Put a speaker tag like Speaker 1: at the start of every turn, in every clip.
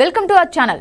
Speaker 1: Welcome to our channel.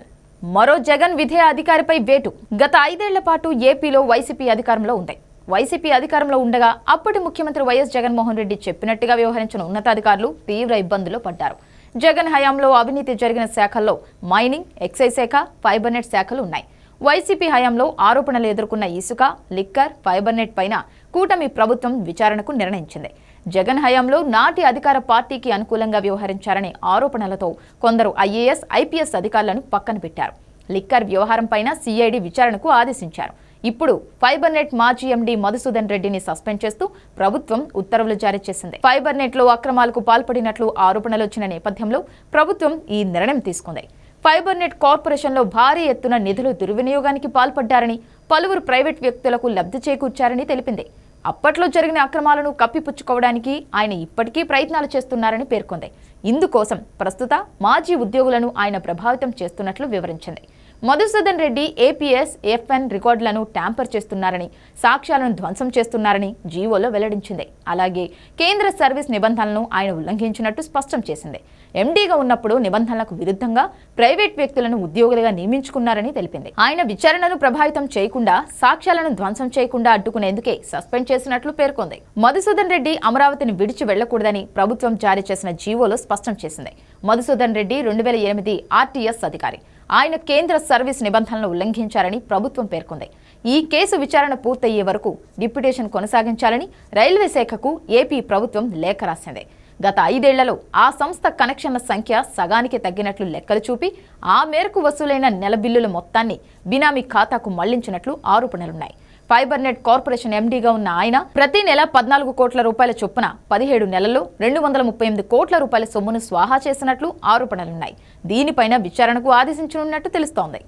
Speaker 1: మరో జగన్ విధేయ అధికారిపై వేటు. గత ఐదేళ్ళ పాటు ఏపీలో వైసీపీ అధికారంలో ఉంది వైసీపీ అధికారంలో ఉండగా అప్పటి ముఖ్యమంత్రి వైఎస్ జగన్మోహన్ రెడ్డి చెప్పినట్టుగా వ్యవహరించిన ఉన్నతాధికారులు తీవ్ర ఇబ్బందుల్లో పడ్డారు. జగన్ హయాంలో అవినీతి జరిగిన శాఖల్లో మైనింగ్ ఎక్సైజ్ శాఖ ఫైబర్ నెట్ శాఖలు ఉన్నాయి. వైసీపీ హయాంలో ఆరోపణలు ఎదుర్కొన్న ఇసుక లిక్కర్ ఫైబర్ నెట్ పైన కూటమి ప్రభుత్వం విచారణకు నిర్ణయించింది. జగన్ హయాంలో నాటి అధికార పార్టీకి అనుకూలంగా వ్యవహరించారనే ఆరోపణలతో కొందరు ఐఏఎస్ ఐపీఎస్ అధికారులను పక్కన పెట్టారు. లిక్కర్ వ్యవహారం పైన సిఐడి విచారణకు ఆదేశించారు. ఇప్పుడు ఫైబర్ నెట్ మాజీ ఎండీ మధుసూదన్ రెడ్డిని సస్పెండ్ చేస్తూ ప్రభుత్వం ఉత్తర్వులు జారీ చేసింది. ఫైబర్ అక్రమాలకు పాల్పడినట్లు ఆరోపణలు వచ్చిన నేపథ్యంలో ప్రభుత్వం ఈ నిర్ణయం తీసుకుంది. ఫైబర్ నెట్ కార్పొరేషన్లో భారీ ఎత్తున నిధులు దుర్వినియోగానికి పాల్పడ్డారని పలువురు ప్రైవేట్ వ్యక్తులకు లబ్ధి చేకూర్చారని తెలిపింది. అప్పట్లో జరిగిన అక్రమాలను కప్పిపుచ్చుకోవడానికి ఆయన ఇప్పటికీ ప్రయత్నాలు చేస్తున్నారని పేర్కొంది. ఇందుకోసం ప్రస్తుత మాజీ ఉద్యోగులను ఆయన ప్రభావితం చేస్తున్నట్లు వివరించింది. మధుసూదన్ రెడ్డి ఏపీఎస్ ఎఫ్ఎన్ రికార్డులను ట్యాంపర్ చేస్తున్నారని సాక్ష్యాలను ధ్వంసం చేస్తున్నారని జీవోలో వెల్లడించింది. అలాగే కేంద్ర సర్వీస్ నిబంధనలను ఆయన ఉల్లంఘించినట్టు స్పష్టం చేసింది. ఎండీగా ఉన్నప్పుడు నిబంధనలకు విరుద్ధంగా ప్రైవేట్ వ్యక్తులను ఉద్యోగులుగా నియమించుకున్నారని తెలిపింది. ఆయన విచారణను ప్రభావితం చేయకుండా సాక్ష్యాలను ధ్వంసం చేయకుండా అడ్డుకునేందుకే సస్పెండ్ చేసినట్లు పేర్కొంది. మధుసూదన్ రెడ్డి అమరావతిని విడిచి వెళ్ళకూడదని ప్రభుత్వం జారీ చేసిన జీవోలో స్పష్టం చేసింది. మధుసూదన్ రెడ్డి రెండు వేల ఎనిమిది ఆర్టీఎస్ అధికారి. ఆయన కేంద్ర సర్వీస్ నిబంధనలను ఉల్లంఘించారని ప్రభుత్వం పేర్కొంది. ఈ కేసు విచారణ పూర్తయ్యే వరకు డిప్యుటేషన్ కొనసాగించాలని రైల్వే శాఖకు ఏపీ ప్రభుత్వం లేఖ రాసింది. గత ఐదేళ్ళలో ఆ సంస్థ కనెక్షన్ల సంఖ్య సగానికి తగ్గినట్లు లెక్కలు చూపి ఆ మేరకు వసూలైన నెల బిల్లుల మొత్తాన్ని బినామీ ఖాతాకు మళ్ళించినట్లు ఆరోపణలున్నాయి. ఫైబర్ నెట్ కార్పొరేషన్ ఎండీగా ఉన్న ఆయన ప్రతి నెల పద్నాలుగు కోట్ల రూపాయల చొప్పున పదిహేడు నెలల్లో రెండు వందల ముప్పై ఎనిమిది కోట్ల రూపాయల సొమ్మును స్వాహా చేసినట్లు ఆరోపణలున్నాయి. దీనిపైన విచారణకు ఆదేశించనున్నట్టు తెలుస్తోంది.